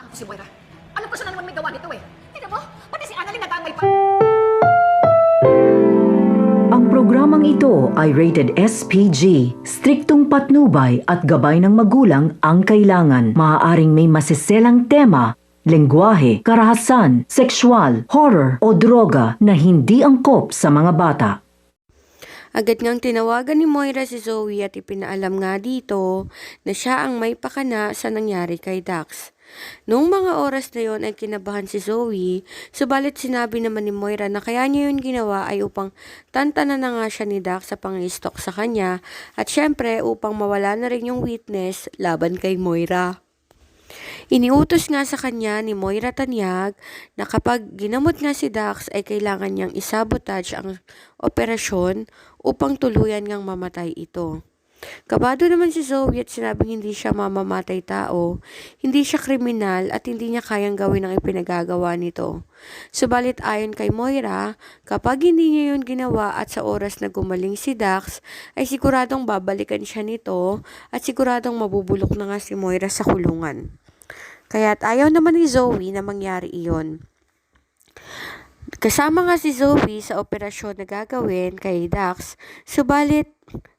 Ako si Moira. Alam ko siya na naman may gawa nito eh. Tingnan mo, pati si Annalyn nadamay pa. Ang programang ito ay rated SPG. Striktong patnubay at gabay ng magulang ang kailangan. Maaaring may masiselang tema, lengguwahe, karahasan, sexual, horror o droga na hindi angkop sa mga bata. Agad ngang tinawagan ni Moira si Zoe at ipinaalam nga dito na siya ang may pakana sa nangyari kay Dax. Noong mga oras na yon ay kinabahan si Zoe, subalit sinabi naman ni Moira na kaya niya yun ginawa ay upang tantanan na nga siya ni Dax sa pang-stalk sa kanya at syempre upang mawala na rin yung witness laban kay Moira. Iniutos nga sa kanya ni Moira Tanyag na kapag ginamot nga si Dax ay kailangan niyang isabotage ang operasyon upang tuluyan ngang mamatay ito. Kabado naman si Zoe at sinabing hindi siya mamamatay tao, hindi siya kriminal at hindi niya kayang gawin ang ipinagagawa nito. Subalit ayon kay Moira, kapag hindi niya yun ginawa at sa oras na gumaling si Dax, ay siguradong babalikan siya nito at siguradong mabubulok na nga si Moira sa kulungan. Kaya't ayaw naman ni Zoe na mangyari iyon. Kasama nga si Zoe sa operasyon na gagawin kay Dax, subalit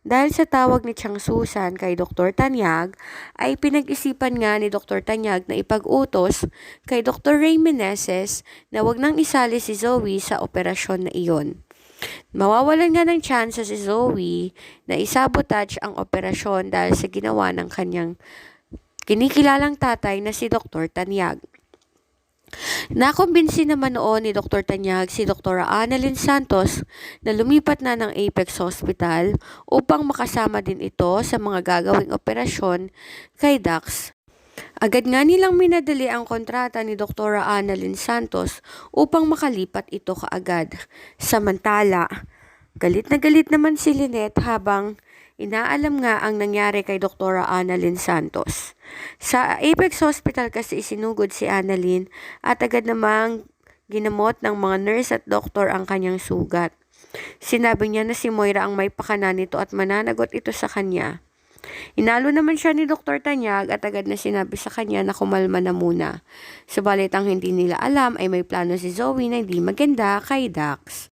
dahil sa tawag ni Chang Susan kay Dr. Tanyag, ay pinag-isipan nga ni Dr. Tanyag na ipag-utos kay Dr. Ray Meneses na wag nang isali si Zoe sa operasyon na iyon. Mawawalan nga ng chance si Zoe na isabotage ang operasyon dahil sa ginawa ng kanyang kinikilalang tatay na si Dr. Tanyag. Nakumbinsi naman noon ni Dr. Tanyag si Dr. Annalyn Santos na lumipat na ng Apex Hospital upang makasama din ito sa mga gagawing operasyon kay Dax. Agad nga nilang minadali ang kontrata ni Dr. Annalyn Santos upang makalipat ito kaagad. Samantala, galit na galit naman si Lynette habang inaalam nga ang nangyari kay Dr. Annalyn Santos. Sa Apex Hospital kasi isinugod si Annalyn at agad namang ginamot ng mga nurse at doktor ang kanyang sugat. Sinabi niya na si Moira ang may pakana nito at mananagot ito sa kanya. Inalo naman siya ni Dr. Tanyag at agad na sinabi sa kanya na kumalma na muna. Subalit ang hindi nila alam ay may plano si Zoe na hindi maganda kay Dax.